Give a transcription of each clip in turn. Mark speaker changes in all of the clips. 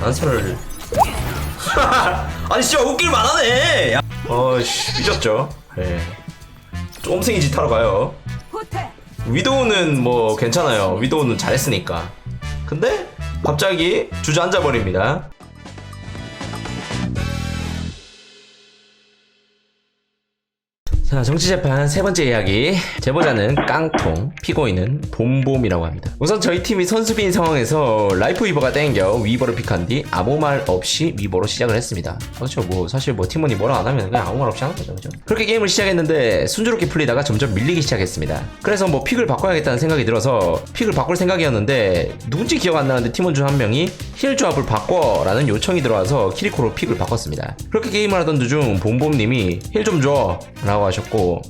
Speaker 1: 난설을 아니 진짜 웃길만 하네. 야. 어씨 삐졌죠? 예. 쫌생이 짓 하러 가요. 위도우는 뭐 괜찮아요. 위도우는 잘했으니까. 근데 갑자기 주저앉아 버립니다 자, 정치재판 세 번째 이야기. 제보자는 깡통, 피고인은 봄봄이라고 합니다. 우선 저희 팀이 선수비인 상황에서 라이프 위버가 땡겨 위버를 픽한 뒤 아무 말 없이 위버로 시작을 했습니다. 그렇죠. 뭐 사실 뭐 팀원이 뭐라 안 하면 그냥 아무 말 없이 하는 거죠. 그죠? 그렇게 게임을 시작했는데 순조롭게 풀리다가 점점 밀리기 시작했습니다. 그래서 뭐 픽을 바꿔야겠다는 생각이 들어서 픽을 바꿀 생각이었는데 누군지 기억 안 나는데 팀원 중 한 명이 힐 조합을 바꿔라는 요청이 들어와서 키리코로 픽을 바꿨습니다. 그렇게 게임을 하던 도중 봄봄님이 힐 좀 줘 라고 하셨고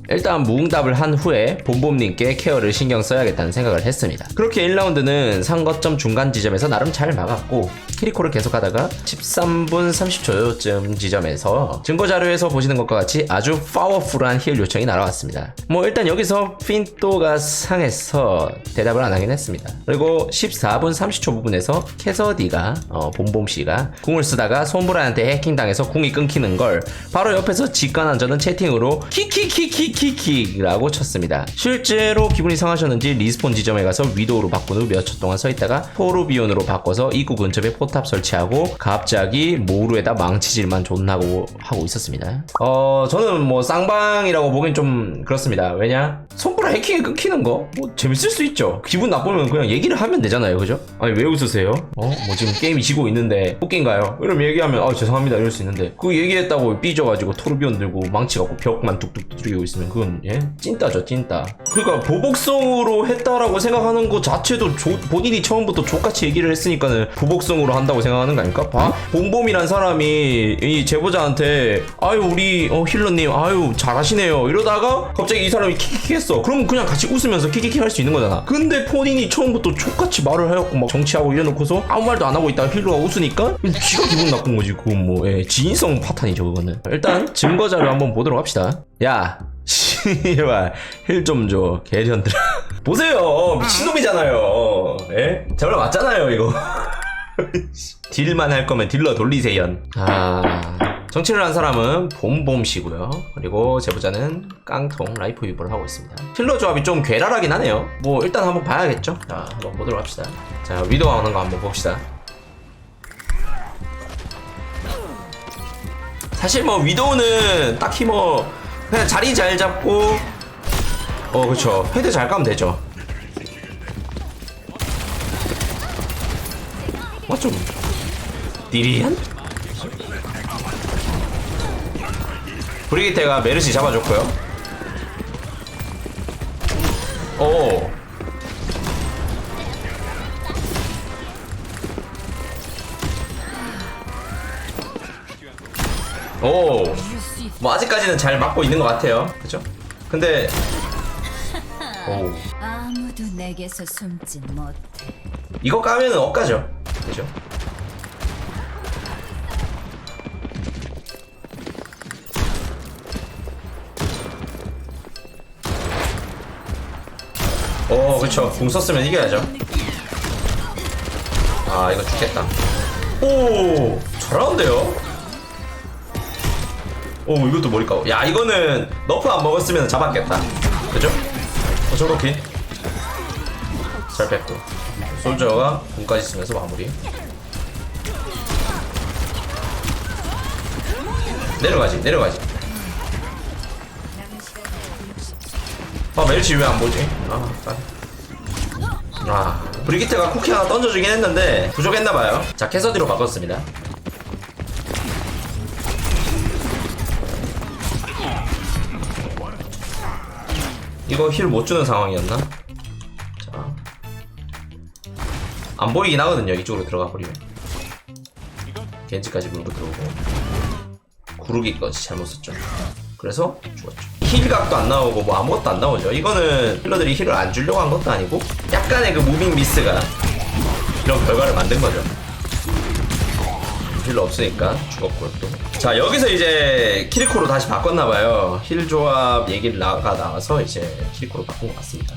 Speaker 1: 일단 무응답을 한 후에 봄봄님께 케어를 신경 써야겠다는 생각을 했습니다. 그렇게 1라운드는 상거점 중간 지점에서 나름 잘 막았고 키리코를 계속하다가 13분 30초쯤 지점에서 증거 자료에서 보시는 것과 같이 아주 파워풀한 힐 요청이 날아왔습니다. 뭐 일단 여기서 핀또가 상해서 대답을 안 하긴 했습니다. 그리고 14분 30초 부분에서 캐서디가 어, 봄봄씨가 궁을 쓰다가 손브라한테 해킹당해서 궁이 끊기는 걸 바로 옆에서 직관한 저는 채팅으로 키키 키키키키라고 쳤습니다. 실제로 기분이 상하셨는지 리스폰 지점에 가서 위도우로 바꾼 후 몇 초 동안 서 있다가 포르비온으로 바꿔서 입구 근처에 포탑 설치하고 갑자기 모루에다 망치질만 존나고 하고 있었습니다. 어 저는 뭐 쌍방이라고 보긴 좀 그렇습니다. 왜냐 손브라 해킹이 끊기는 거 뭐 재밌을 수 있죠. 기분 나쁘면 그냥 얘기를 하면 되잖아요, 그죠? 아니 왜 웃으세요? 어뭐 지금 게임이 지고 있는데 웃긴가요? 이러면 얘기하면 아 죄송합니다 이럴 수 있는데 그 얘기했다고 삐져가지고 토르비온 들고 망치 갖고 벽만 뚝뚝 두드리고 있으면 그건 예 찐따죠 찐따. 그러니까 보복성으로 했다라고 생각하는 거 자체도 조- 본인이 처음부터 족같이 얘기를 했으니까는 보복성으로 한다고 생각하는 거 아닐까? 봐. 봉봄이란 사람이 이 제보자한테 아유 우리 어, 힐러님 아유 잘하시네요 이러다가 갑자기 이 사람이 킥킥 했어. 그럼 그냥 같이 웃으면서 킥킥 할수 있는 거잖아. 근데 본인이 처음부터 족같이 말을 해갖고 막 정치하고 이래놓고서 아무 말도 안 하고 있다가 힐러가 웃으니까 지가 기분 나쁜 거지. 그건 뭐 예, 지인성 파탄이죠 그거는. 일단 증거 자료 한번 보도록 합시다. 야. 씨발. 힐 좀 줘 개년들아. 보세요. 미친놈이잖아요. 예? 저랑 맞잖아요 이거. 딜만 할 거면 딜러 돌리세요 아 정치를 한 사람은 봄봄씨고요. 그리고 제보자는 깡통 라이프 위버를 하고 있습니다. 힐러 조합이 좀 괴랄하긴 하네요. 뭐 일단 한번 봐야겠죠? 자 한번 보도록 합시다. 자 위도 하는 거 한번 봅시다. 사실 뭐 위도우는 딱히 뭐 그냥 자리 잘 잡고. 어 그쵸. 헤드 잘 까면 되죠. 뭐좀 디리안? 브리기테가 메르시 잡아줬고요. 오. 오. 뭐 아직까지는 잘 막고 있는 것 같아요. 그죠? 근데 오.
Speaker 2: 아무도 내게서 숨지 못해.
Speaker 1: 이거 까면은 엇가죠. 그죠? 오, 그쵸. 궁 썼으면 이겨야죠. 아, 이거 죽겠다. 오, 잘하는데요? 오, 이것도 머리 까고. 야, 이거는 너프 안 먹었으면 잡았겠다. 그죠? 어, 저렇게. 잘 뺐고. 솔저가 공까지 쓰면서 마무리. 내려가지, 내려가지. 아, 멜치 왜 안 보지? 아, 아. 아, 브리기트가 쿠키 하나 던져주긴 했는데 부족했나봐요. 자, 캐서디로 바꿨습니다. 이거 힐 못 주는 상황이었나? 자. 안 보이긴 하거든요. 이쪽으로 들어가 버리면. 겐지까지 물고 들어오고. 구르기까지 잘못 썼죠. 그래서 죽었죠. 힐각도 안 나오고 뭐 아무것도 안 나오죠. 이거는 힐러들이 힐을 안 주려고 한 것도 아니고 약간의 그 무빙 미스가 이런 결과를 만든 거죠. 힐러 없으니까 죽었고요 또. 자 여기서 이제 키리코로 다시 바꿨나봐요. 힐 조합 얘기를 나가 나와서 이제 키리코로 바꾼 것 같습니다.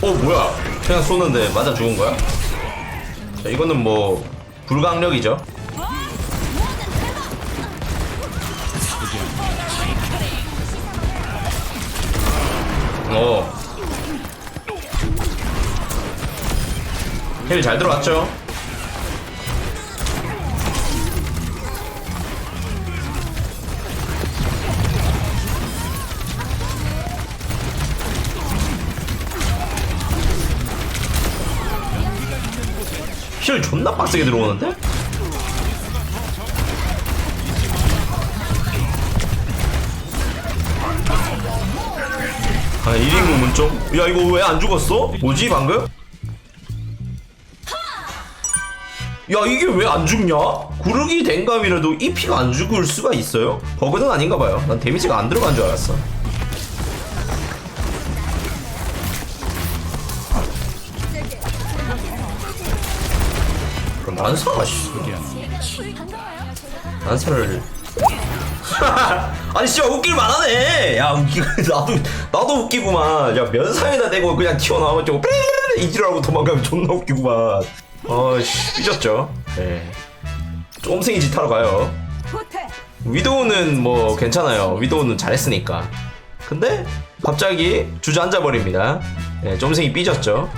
Speaker 1: 좀어 뭐야 그냥 쏘는데 맞아 죽은 거야? 자 이거는 뭐 불강력이죠 어. 힐 잘 들어왔죠? 힐 존나 빡세게 들어오는데? 아 1인공 문쪽? 야 이거 왜 안 죽었어? 뭐지 방금? 야 이게 왜 안 죽냐? 구르기 댕감이라도 이 피가 안 죽을 수가 있어요? 버그는 아닌가 봐요. 난 데미지가 안 들어간 줄 알았어. 그럼 난사가 씨. 난사를. 아니 씨발 웃길 만 하네. 야 웃기 나도 나도 웃기구만. 야 면상에다 대고 그냥 좀 이지라고 도망가면 존나 웃기구만 어씨 삐졌죠. 네 쫌생이 짓 하러 가요. 위도우는 뭐 괜찮아요. 위도우는 잘했으니까. 근데 갑자기 주저앉아 버립니다. 네, 쫌생이 삐졌죠.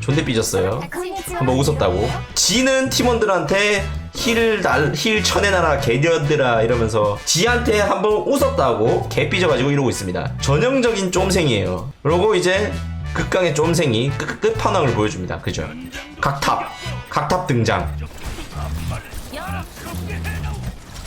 Speaker 1: 존대 삐졌어요. 한번 웃었다고. 지는 팀원들한테 힐, 날, 힐 쳐내놔라 개년들아 이러면서 지한테 한번 웃었다고. 개 삐져가지고 이러고 있습니다. 전형적인 쫌생이에요. 그러고 이제 극강의 쫌생이 끝, 끝판왕을 보여줍니다. 그죠? 각탑. 각탑 등장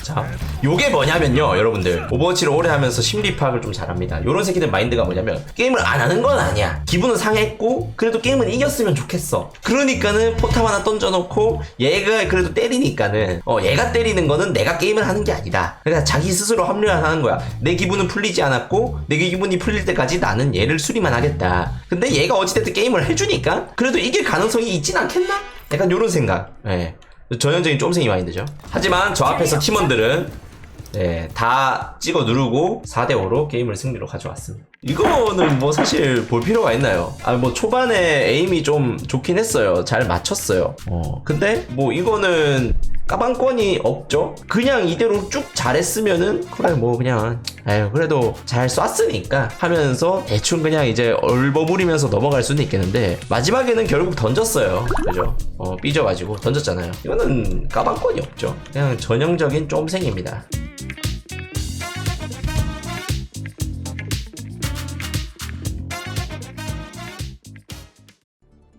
Speaker 1: 자, 요게 뭐냐면요, 여러분들. 오버워치를 오래 하면서 심리 파악을 좀 잘합니다. 요런 새끼들 마인드가 뭐냐면, 게임을 안 하는 건 아니야. 기분은 상했고, 그래도 게임은 이겼으면 좋겠어. 그러니까는 포탑 하나 던져놓고, 얘가 그래도 때리니까는, 어, 얘가 때리는 거는 내가 게임을 하는 게 아니다. 그러니까 자기 스스로 합리화하는 거야. 내 기분은 풀리지 않았고, 내 기분이 풀릴 때까지 나는 얘를 수리만 하겠다. 근데 얘가 어찌됐든 게임을 해주니까, 그래도 이길 가능성이 있진 않겠나? 약간 요런 생각. 예. 전형적인 쫌생이 마인드죠. 하지만 저 앞에서 팀원들은 네, 다 찍어 누르고 4대5로 게임을 승리로 가져왔습니다. 이거는 뭐 사실 볼 필요가 있나요? 아, 뭐 초반에 에임이 좀 좋긴 했어요. 잘 맞췄어요. 어, 근데 뭐 이거는 까방권이 없죠? 그냥 이대로 쭉 잘했으면은, 그래, 뭐 그냥, 아유, 그래도 잘 쐈으니까 하면서 대충 그냥 이제 얼버무리면서 넘어갈 수는 있겠는데, 마지막에는 결국 던졌어요. 그죠? 어, 삐져가지고 던졌잖아요. 이거는 까방권이 없죠. 그냥 전형적인 쫌생입니다.